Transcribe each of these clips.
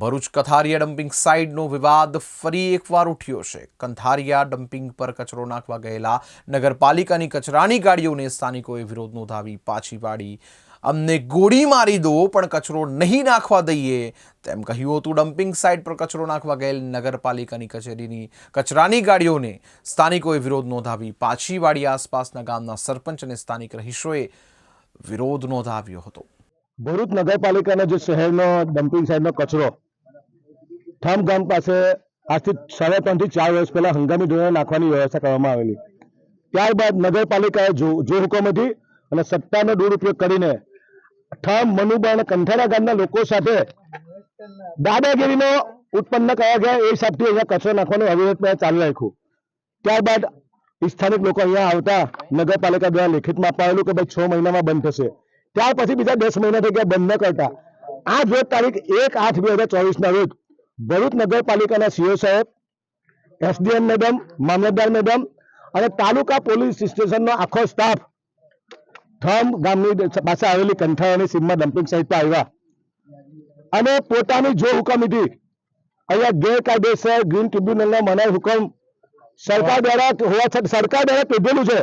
Bharuch કથારિયા dumping સાઇટનો વિવાદ ફરી એકવાર ઉઠ્યો છે. કંથારિયા ડમ્પિંગ પર કચરો નાખવા ગયેલા નગરપાલિકાની કચરાની ગાડીઓને સ્થાનિકોએ વિરોધ નોંધાવી પાછી પાડી અમને ગોળી મારી દો, પણ કચરો નહીં નાખવા દઈએ. તેમ કહ્યું હતું ડમ્પિંગ સાઇટ પર કચરો નાખવા ગયેલ નગરપાલિકાની કચેરીની કચરાની ગાડીઓને સ્થાનિકોએ વિરોધ નોંધાવી પાછી વાડી આસપાસના ગામના સરપંચ અને સ્થાનિક રહીશોએ વિરોધ નોંધાવ્યો હતો. ભરૂચ નગરપાલિકાનો જે શહેરનો ડમ્પિંગ સાઇડનો કચરો ઠામ ગામ પાસે આજથી સાડા ત્રણથી ચાર વર્ષ પહેલા હંગામી ધોરણે નાખવાની વ્યવસ્થા કરવામાં આવેલી ત્યારબાદ નગરપાલિકાએ જો જો હતી અને સત્તાનો દુરુપયોગ કરીને ઠામ મનુબા અને કંઠારા ગામના લોકો સાથે દાદાગીરીનો ઉત્પન્ન કયા ગયા, એ હિસાબથી અહીંયા કચરો નાખવાનું અવિરત ચાલુ રાખ્યું. ત્યારબાદ સ્થાનિક લોકો અહીંયા આવતા નગરપાલિકા દ્વારા લેખિતમાં અપાયેલું કે ભાઈ છ મહિનામાં બંધ થશે. ત્યાર પછી બીજા દસ મહિના થઈ ગયા બંધ ન કરતા. આ જો તારીખ એક આઠ બે હજાર ચોવીસના રોજ ભરૂચ નગરપાલિકાના સીઓ સાહેબ, એસડીએમ મેડમ, મામલતદાર મેડમ અને તાલુકા પોલીસ સ્ટેશનનો આખો સ્ટાફ થમ ગામની પાસે આવેલી કંઠાળાની સીમમાં ડમ્પિંગ સાઇટ આવ્યા. અને પોતાની જો હુકમ હતી, અહીંયા ગેરકાયદેસર ગ્રીન ટ્રિબ્યુનલના મનાય હુકમ સરકાર દ્વારા હોવા છતાં, સરકાર દ્વારા કીધેલું છે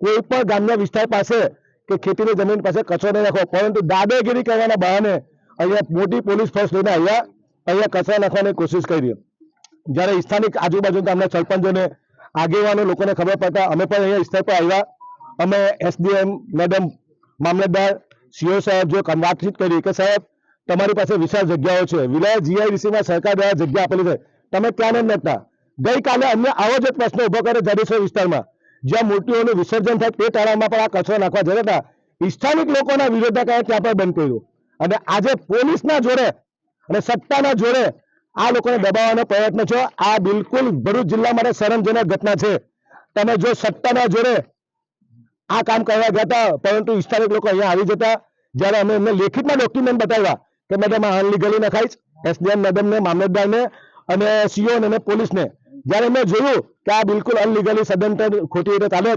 કોઈ પણ ગામના વિસ્તાર પાસે કે ખેતીની જમીન પાસે કચરો નહીં રાખો પરંતુ દાદાગીરી કરવાના બહાને અહીંયા મોટી પોલીસ ફોર્સ લઈને આવ્યા. અહીંયા કચરા નાખવાની કોશિશ કરી જ્યારે સ્થાનિક આજુબાજુ ગામના સરપંચોને, આગેવાનો લોકોને ખબર પડતા અમે પણ અહીંયા સ્થળ પર આવ્યા. અમે એસડીએમ મેડમ મામલતદાર, સીઓ સાહેબ જો વાતચીત કરી, કે સાહેબ, તમારી પાસે વિશાળ જગ્યાઓ છે. વિલાયત જીઆઈડીસીમાં સરકાર દ્વારા જગ્યા આપેલી છે. તમે ત્યાં નથી નાખતા ગઈકાલે અમને આવો જ પ્રશ્ન ઊભો કર્યો જાડેશ્વર વિસ્તારમાં. જ્યાં મૂર્તિઓનું વિસર્જન થાય તે તાળામાં પણ આ કચરો નાખવા જતા સ્થાનિક લોકોના વિરોધના ત્યાં પણ બંધ કર્યું. અને આજે પોલીસના જોડે અને સત્તાના જોડે આ લોકોને દબાવવાનો પ્રયત્ન છે. આ બિલકુલ ભરૂચ જિલ્લા માટે શરમજનક ઘટના છે. તમે જો સત્તાના જોડે આ કામ કરવા ગયા હતા, પરંતુ સ્થાનિક લોકો અહીંયા આવી જતા. જ્યારે અમે એમને લેખિતમાં ડોક્યુમેન્ટ બતાવ્યા કે મેડમ આ અનલીગલી નખાઈશ. એસડીએમ મેડમને મામલતદારને અને સીઓ અને પોલીસને. જ્યારે મેં જોયું કે આ બિલકુલ અનલીગલી સદંતર ખોટી રીતે ચાલે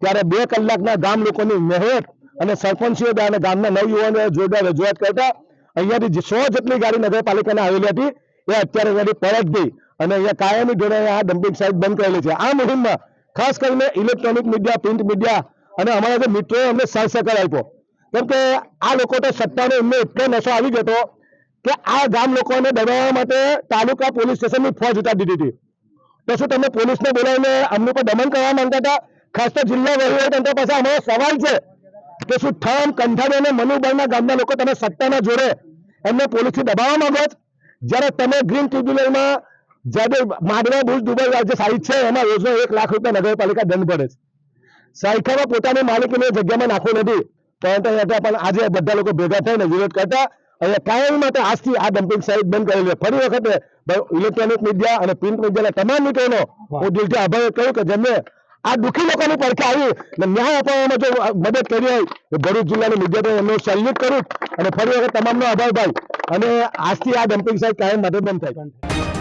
ત્યારે બે કલાકના ગામ લોકોની મહેનત અને સરપંચીઓ અને ગામના નવયુવાનો જોરદાર રજૂઆત કરતા અહીંયાથી સો જેટલી ગાડી નગરપાલિકાને આવેલી હતી, એ અત્યારે અહીંયાથી પરત ગઈ. અને અહીંયા કાયમી ધોરણે આ ડમ્પિંગ સાઇટ બંધ કરેલી છે. આ મુહિમમાં ખાસ કરીને ઇલેક્ટ્રોનિક મીડિયા પ્રિન્ટ મીડિયા અને અમારા જે મિત્રોએ અમને સાથ સહકાર આપ્યો. કેમ કે આ લોકો તો સત્તાનો એમને એટલો નશો આવી ગયો હતો કે આ ગામ લોકોને દબાવવા માટે તાલુકા પોલીસ સ્ટેશનની ફોજ ઉતારી દીધી હતી. તો શું તમે પોલીસને બોલાવીને અમને પર દમન કરવા માંગતા હતા? ખાસ તો જિલ્લા વહીવટતંત્ર પાસે અમારો સવાલ છે કે શું ઠામ, કંઠારી અને મનુભાઈના ગામના લોકો તમે સત્તાના જોડે એમને પોલીસથી દબાવવા માંગો જ્યારે તમે ગ્રીન ટ્રિબ્યુનલમાં જ્યારે માંડવા ભુજ દુબઈ જે સાઈડ છે એમાં યોજના એક લાખ રૂપિયા નગરપાલિકા દંડ ભરે છે. સાયકામાં પોતાની માલિકીની જગ્યામાં નાખવું નથી. પરંતુ અહીંયા પણ આજે બધા લોકો ભેગા થઈને વિરોધ કરતા. અહીંયા કાયમ માટે આજથી આ ડમ્પિંગ સાઇટ બંધ કરેલી ફરી વખતે ઇલેક્ટ્રોનિક મીડિયા અને પ્રિન્ટ મીડિયાના તમામ મિત્રોનો હું દિલથી આભાર કહ્યું કે જેમને આ દુઃખી લોકોની પડખે આવી. ને ન્યાય અપાવવામાં જો મદદ કરી હોય ભરૂચ જિલ્લાની મીડિયા એમનો સેલ્યુટ કરું અને ફરી વખત તમામનો આભાર ભાઈ. અને આજથી આ ડમ્પિંગ સાઇટ કાયમ માટે બંધ થાય.